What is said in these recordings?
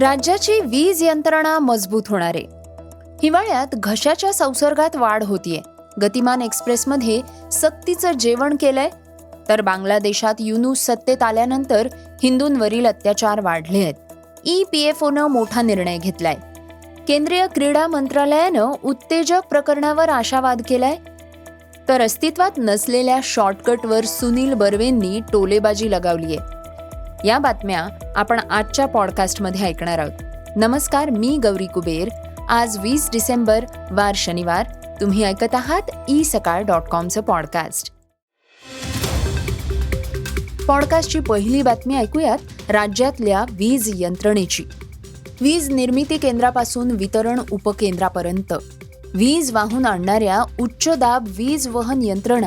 राज्याची वीज यंत्रणा मजबूत होणार. आहे हिवाळ्यात घशाच्या संसर्गात वाढ होतीये. गतिमान एक्सप्रेसमध्ये सक्तीचं जेवण केलंय. तर बांगलादेशात युनूस सत्तेत आल्यानंतर हिंदूंवरील अत्याचार वाढले आहेत. ई पी एफ ओनं मोठा निर्णय घेतलाय. केंद्रीय क्रीडा मंत्रालयानं उत्तेजक प्रकरणावर आशावाद केलाय. तर अस्तित्वात नसलेल्या शॉर्टकटवर सुनील बर्वेंनी टोलेबाजी लगावलीय. या बातम्या आपण आजच्या पॉडकास्टमध्ये ऐकणार आहोत. नमस्कार मी गौरी कुबेर. आज वीस डिसेंबर वार शनिवार. तुम्ही ऐकत आहात ई सकाळ डॉट कॉमचं पॉडकास्ट पॉडकास्टची पहिली बातमी ऐकूयात राज्यातल्या वीज यंत्रणेची. वीज निर्मिती केंद्रापासून वितरण उपकेंद्रापर्यंत. वीज वाहून आणणाऱ्या उच्च दाब वीज वहन यंत्रणा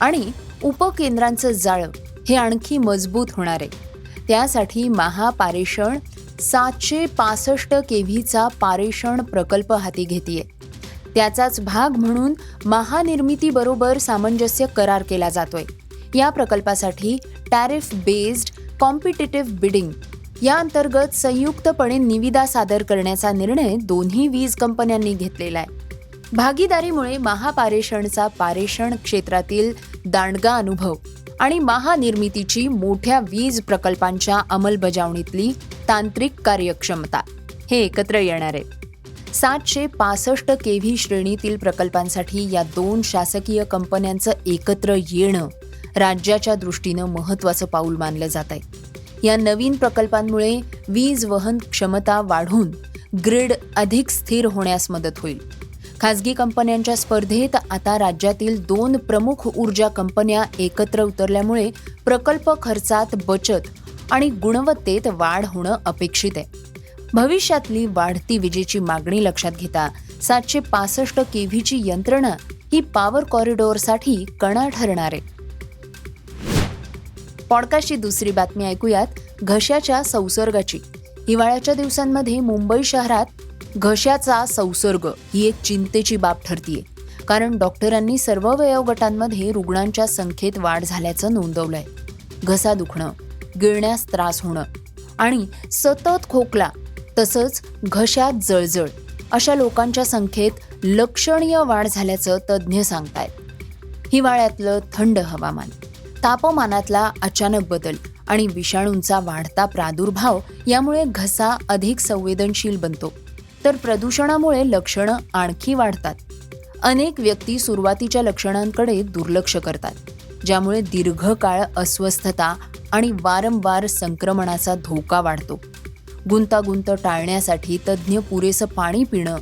आणि उपकेंद्रांचं जाळं हे आणखी मजबूत होणार आहे. त्यासाठी महापारेषण सातशे पासष्ट के व्हीचा पारेषण प्रकल्प हाती घेते त्याचाच भाग म्हणून महानिर्मितीबरोबर सामंजस्य करार केला जातोय. या प्रकल्पासाठी टॅरिफ बेस्ड कॉम्पिटेटिव्ह बिडिंग या अंतर्गत संयुक्तपणे निविदा सादर करण्याचा निर्णय दोन्ही वीज कंपन्यांनी घेतलेला आहे. भागीदारीमुळे महापारेषणचा पारेषण क्षेत्रातील दांडगा अनुभव आणि महानिर्मितीची मोठ्या वीज प्रकल्पांच्या अंमलबजावणीतली तांत्रिक कार्यक्षमता. हे एकत्र येणार. आहे सातशे पासष्ट के व्ही श्रेणीतील प्रकल्पांसाठी या दोन शासकीय कंपन्यांचं एकत्र येणं राज्याच्या दृष्टीनं महत्वाचं पाऊल मानलं जात आहे. या नवीन प्रकल्पांमुळे वीज वहन क्षमता वाढून ग्रिड अधिक स्थिर होण्यास मदत होईल. खासगी कंपन्यांच्या स्पर्धेत आता राज्यातील दोन प्रमुख ऊर्जा कंपन्या एकत्र उतरल्यामुळे प्रकल्प खर्चात बचत आणि गुणवत्तेत वाढ होणं अपेक्षित आहे. भविष्यातली वाढती विजेची मागणी लक्षात घेता सातशे पासष्ट केव्हीची यंत्रणा ही पॉवर कॉरिडॉरसाठी कणा ठरणार आहे. पॉडकास्टची दुसरी बातमी ऐकूयात. घशाच्या संसर्गाची. हिवाळ्याच्या दिवसांमध्ये मुंबई शहरात घशाचा संसर्ग ही एक चिंतेची बाब ठरतीये. कारण डॉक्टरांनी सर्व वयोगटांमध्ये रुग्णांच्या संख्येत वाढ झाल्याचं नोंदवलंय. घसा दुखणं गिळण्यास त्रास होणं आणि सतत खोकला तसंच घशात जळजळ अशा लोकांच्या संख्येत लक्षणीय वाढ झाल्याचं तज्ज्ञ सांगतायत. हिवाळ्यातलं थंड हवामान तापमानातला अचानक बदल आणि विषाणूंचा वाढता प्रादुर्भाव यामुळे घसा अधिक संवेदनशील बनतो. तर प्रदूषणामुळे लक्षणं आणखी वाढतात. अनेक व्यक्ती सुरुवातीच्या लक्षणांकडे दुर्लक्ष करतात ज्यामुळे दीर्घकाळ अस्वस्थता आणि वारंवार संक्रमणाचा धोका वाढतो. गुंतागुंत टाळण्यासाठी तज्ज्ञ पुरेसं पाणी पिणं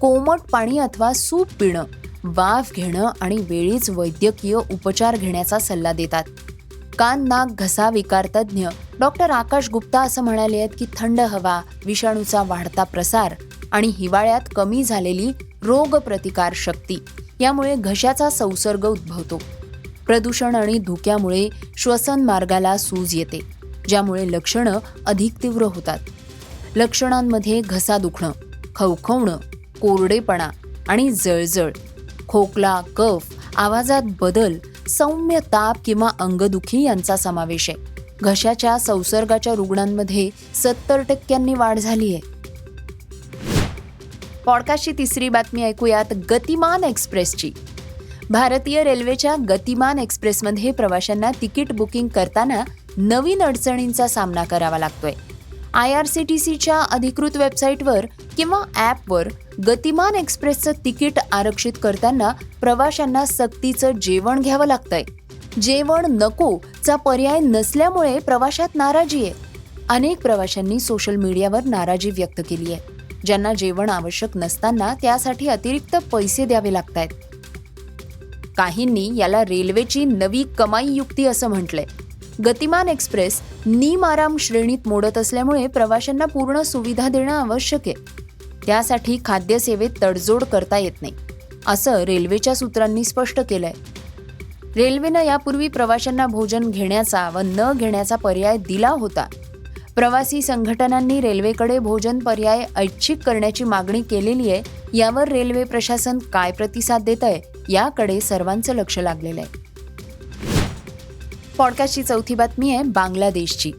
कोमट पाणी अथवा सूप पिणं वाफ घेणं आणि वेळीच वैद्यकीय उपचार घेण्याचा सल्ला देतात. कान नाक घसा विकार तज्ज्ञ डॉक्टर आकाश गुप्ता असं म्हणाले आहेत की थंड हवा विषाणूचा वाढता प्रसार आणि हिवाळ्यात कमी झालेली रोगप्रतिकार शक्ती. यामुळे घशाचा संसर्ग उद्भवतो. प्रदूषण आणि धुक्यामुळे श्वसन मार्गाला सूज येते ज्यामुळे लक्षणं अधिक तीव्र होतात. लक्षणांमध्ये घसा दुखणं खवखवणं कोरडेपणा आणि जळजळ खोकला कफ आवाजात बदल सौम्य ताप किंवा अंगदुखी यांचा समावेश आहे. घशाच्या संसर्गाच्या रुग्णांमध्ये सत्तर टक्क्यांनी वाढ झाली आहे. पॉडकास्टची तिसरी बातमी ऐकूयात गतिमान एक्सप्रेसची. भारतीय रेल्वेच्या गतिमान एक्सप्रेसमध्ये प्रवाशांना तिकीट बुकिंग करताना नवीन अडचणींचा सामना करावा लागतोय. आय आर सी टी सीच्या अधिकृत वेबसाईटवर किंवा ॲपवर गतिमान एक्सप्रेसचं तिकीट आरक्षित करताना प्रवाशांना सक्तीचं जेवण घ्यावं लागतंय. जेवण नको चा पर्याय नसल्यामुळे प्रवाशात नाराजी आहे. अनेक प्रवाशांनी सोशल मीडियावर नाराजी व्यक्त केली आहे. ज्यांना जेवण आवश्यक नसताना त्यासाठी अतिरिक्त पैसे द्यावे लागत आहेत काहींनी याला रेल्वेची नवी कमाई युक्ती असं म्हटलंय. गतिमान एक्सप्रेस निम आराम श्रेणीत मोडत असल्यामुळे प्रवाशांना पूर्ण सुविधा देणं आवश्यक आहे. त्यासाठी खाद्यसेवेत तडजोड करता येत नाही असं रेल्वेच्या सूत्रांनी स्पष्ट केलंय. रेल्वेनं यापूर्वी प्रवाशांना भोजन घेण्याचा व न घेण्याचा पर्याय दिला होता. प्रवासी संघटनांनी रेल्वेकडे भोजन पर्याय ऐच्छिक करण्याची मागणी केलेली आहे. यावर रेल्वे प्रशासन काय प्रतिसाद देत आहे याकडे सर्वांचं लक्ष लागलेलं आहे. पॉडकास्टची चौथी बातमी आहे बांगलादेशची.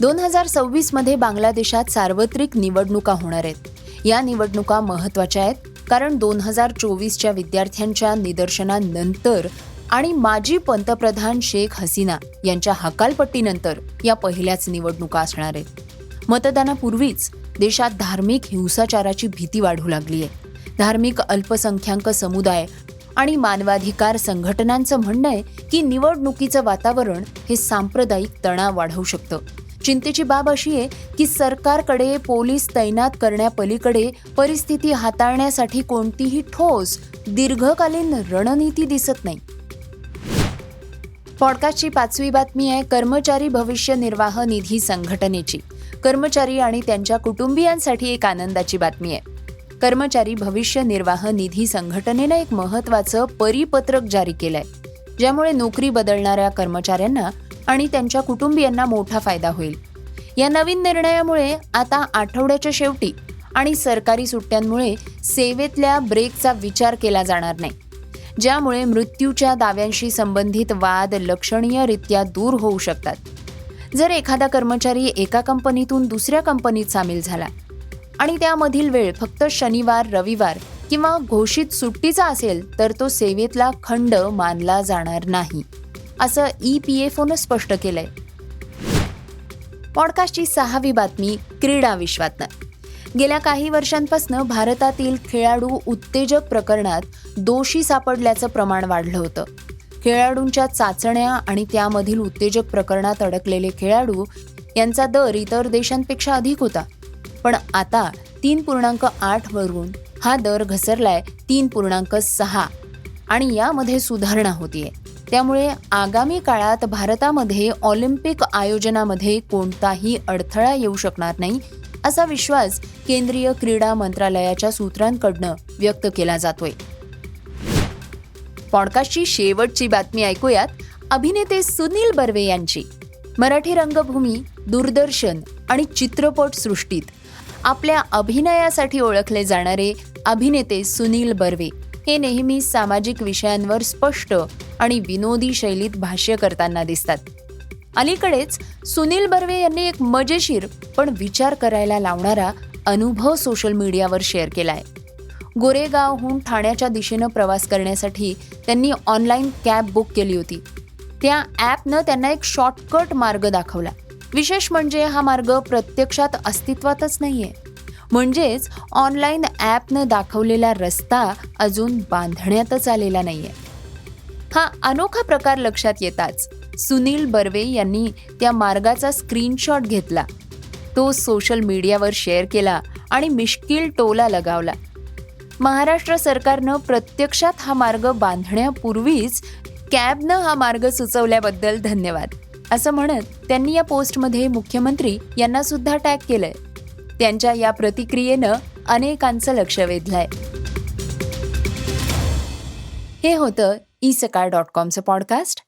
दोन हजार सव्वीसमध्ये बांगलादेशात सार्वत्रिक निवडणुका होणार आहेत. या निवडणुका महत्त्वाच्या आहेत कारण दोन हजार चोवीसच्या विद्यार्थ्यांच्या निदर्शनानंतर आणि माजी पंतप्रधान शेख हसीना यांच्या हकालपट्टीनंतर या पहिल्याच निवडणुका असणार आहेत. मतदानापूर्वीच देशात धार्मिक हिंसाचाराची भीती वाढू लागली आहे. धार्मिक अल्पसंख्याक समुदाय आणि मानवाधिकार संघटनांचं म्हणणं आहे की निवडणुकीचं वातावरण हे सांप्रदायिक तणाव वाढवू शकतं. चिंतेची बाब अशी आहे की सरकारकडे पोलीस तैनात करण्यापलीकडे परिस्थिती हाताळण्यासाठी कोणतीही ठोस दीर्घकालीन रणनीती दिसत नाही. पॉडकास्टची पाचवी बातमी आहे कर्मचारी भविष्य निर्वाह निधी संघटनेची. कर्मचारी आणि त्यांच्या कुटुंबियांसाठी एक आनंदाची बातमी आहे. कर्मचारी भविष्य निर्वाह निधी संघटनेनं एक महत्वाचं परिपत्रक जारी केलंय ज्यामुळे नोकरी बदलणाऱ्या कर्मचाऱ्यांना आणि त्यांच्या कुटुंबियांना मोठा फायदा होईल. या नवीन निर्णयामुळे आता आठवड्याच्या शेवटी आणि सरकारी सुट्ट्यांमुळे सेवेतल्या ब्रेकचा विचार केला जाणार नाही. ज्यामुळे मृत्यूच्या दाव्यांशी संबंधित वाद लक्षणीयरित्या दूर होऊ शकतात. जर एखादा कर्मचारी एका कंपनीतून दुसऱ्या कंपनीत सामील झाला आणि त्यामधील वेळ फक्त शनिवार रविवार किंवा घोषित सुट्टीचा असेल तर तो सेवेतला खंड मानला जाणार नाही असं ई पी एफ ओनं स्पष्ट केलंय. पॉडकास्टची सहावी बातमी क्रीडा विश्वातनं. गेल्या काही वर्षांपासून भारतातील खेळाडू उत्तेजक प्रकरणात दोषी सापडल्याचं प्रमाण वाढलं होतं. खेळाडूंच्या चाचण्या आणि त्यामधील उत्तेजक प्रकरणात अडकलेले खेळाडू यांचा दर इतर देशांपेक्षा अधिक होता. पण आता तीन पूर्णांक आठ वरून हा दर घसरलाय तीन पूर्णांक सहा आणि यामध्ये सुधारणा होतीये. त्यामुळे आगामी काळात भारतामध्ये ऑलिम्पिक आयोजनामध्ये कोणताही अडथळा येऊ शकणार नाही असा विश्वास केंद्रीय क्रीडा मंत्रालयाच्या सूत्रांकडनं व्यक्त केला जातोय. पॉडकास्टची शेवटची बातमी ऐकूयात. अभिनेते सुनील बर्वे यांची. मराठी रंगभूमी दूरदर्शन आणि चित्रपट सृष्टीत आपल्या अभिनयासाठी ओळखले जाणारे अभिनेते सुनील बर्वे हे नेहमी सामाजिक विषयांवर स्पष्ट आणि विनोदी शैलीत भाष्य करताना दिसतात. अलीकडेच सुनील बर्वे यांनी एक मजेशीर पण विचार करायला लावणारा अनुभव सोशल मीडियावर शेअर केलाय. गोरेगावहून ठाण्याच्या दिशेनं प्रवास करण्यासाठी त्यांनी ऑनलाईन कॅब बुक केली होती. त्या ॲपनं त्यांना एक शॉर्टकट मार्ग दाखवला. विशेष म्हणजे हा मार्ग प्रत्यक्षात अस्तित्वातच नाहीये. म्हणजेच ऑनलाईन ॲपनं दाखवलेला रस्ता अजून बांधण्यातच आलेला नाहीये. हा अनोखा प्रकार लक्षात येताच सुनील बर्वे यांनी त्या मार्गाचा स्क्रीनशॉट घेतला. तो सोशल मीडियावर शेअर केला आणि मिश्किल टोला लगावला. महाराष्ट्र सरकारनं प्रत्यक्षात हा मार्ग बांधण्यापूर्वीच कॅबनं हा मार्ग सुचवल्याबद्दल धन्यवाद असं म्हणत त्यांनी या पोस्टमध्ये मुख्यमंत्री यांना सुद्धा टॅग केलंय. त्यांच्या या प्रतिक्रियेनं अनेकांचं लक्ष वेधलंय. हे होतं ई सकाळ डॉट कॉमचं पॉडकास्ट